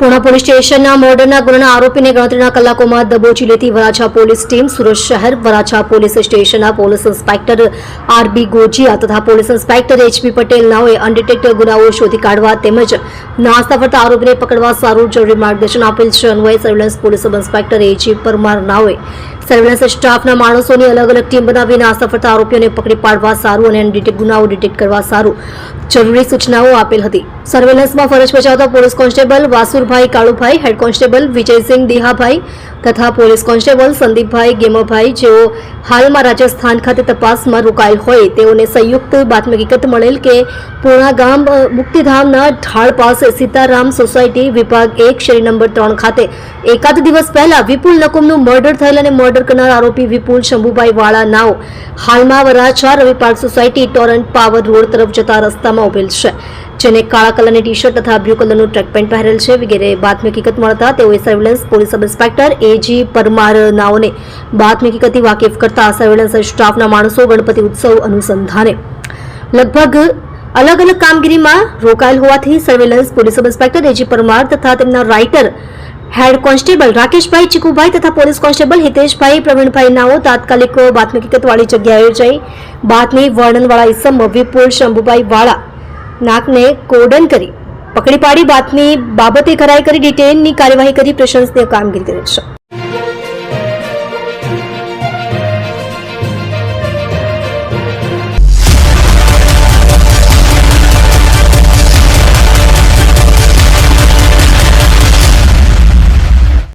પૂર્ણ પોલીસ સ્ટેશનના મર્ડરના ગુનાના આરોપીને ગણતરીના કલાકોમાં દબોચી લેતી વરાછા પોલીસ ટીમ સુરત શહેર, વરાછા પોલીસ સ્ટેશનના police inspector R B Gojiya તથા police inspector H P Patel નાઓએ ગુનાઓ શોધી કાઢવા તેમજ નાસ્તા ફરતા આરોપીને પકડવા સારું જરૂરી માર્ગદર્શન આપેલ છે. અન્વયે surveillance police inspector AG Parmar નાઓએ surveillance સ્ટાફના માણસોની અલગ અલગ ટીમ બનાવીને આ સફળતા આરોપીઓને પકડી પાડવા સારું અને ગુનાઓ ડિટેક્ટ કરવા સારું જરૂરી સૂચનાઓ આપેલ હતી. સર્વેલન્સમાં ફરજ બજાવતા police constable Vasurbhai Kalubhai, head constable Vijaysinh Dihabhai તથા પોલીસ કોન્સ્ટેબલ સંદીપભાઈ ગેમભાઈ જેઓ હાલમાં રાજસ્થાન ખાતે તપાસમાં રોકાયેલ હોય, તેઓને સંયુક્ત બાતમી હકીકત મળેલ કે પૂર્ણા ગામ મુક્તિધામના ઢાળ પાસે સીતારામ સોસાયટી વિભાગ એક, શેરી નંબર ત્રણ ખાતે એકાદ દિવસ પહેલા વિપુલ નકુમનું મર્ડર થયેલ અને મર્ડર કરનાર આરોપી વિપુલ શંભુભાઈ વાળા નાવ હાલમાં Varachha Ravi society Torrent power road તરફ જતા રસ્તામાં ઉભેલ છે, જેને કાળા કલરની ટી શર્ટ તથા બ્લુ કલરનું ટ્રેક પેન્ટ પહેરેલ છે. વગેરે બાતમી હકીકત મળતા તેઓએ surveillance police sub inspector AG Parmar નાઓને બાતમી હકીકતથી વાકેફ કરતા સર્વેલન્સ સ્ટાફના માણસો ગણપતિ ઉત્સવ અનુસંધાને. લગભગ અલગ અલગ કામગીરીમાં રોકાયેલ હોવાથી surveillance police sub inspector AG Parmar તથા તેમના writer head constable Rakeshbhai Chikubhai તથા પોલીસ કોન્સ્ટેબલ હિતેશભાઈ પ્રવીણભાઈ નાઓ તાત્કાલિક બાતમી હકીકતવાળી જગ્યાએ જઈ બાતમી વર્ણનવાળા ઇસમ વિપુલ શંભુભાઈ વાળા નાકને કોર્ડન કરી પકડી પાડી બાતમી બાબતે ખરાઈ કરી ડિટેનની કાર્યવાહી કરી, પ્રશંસનીય કામગીરી કરી છે.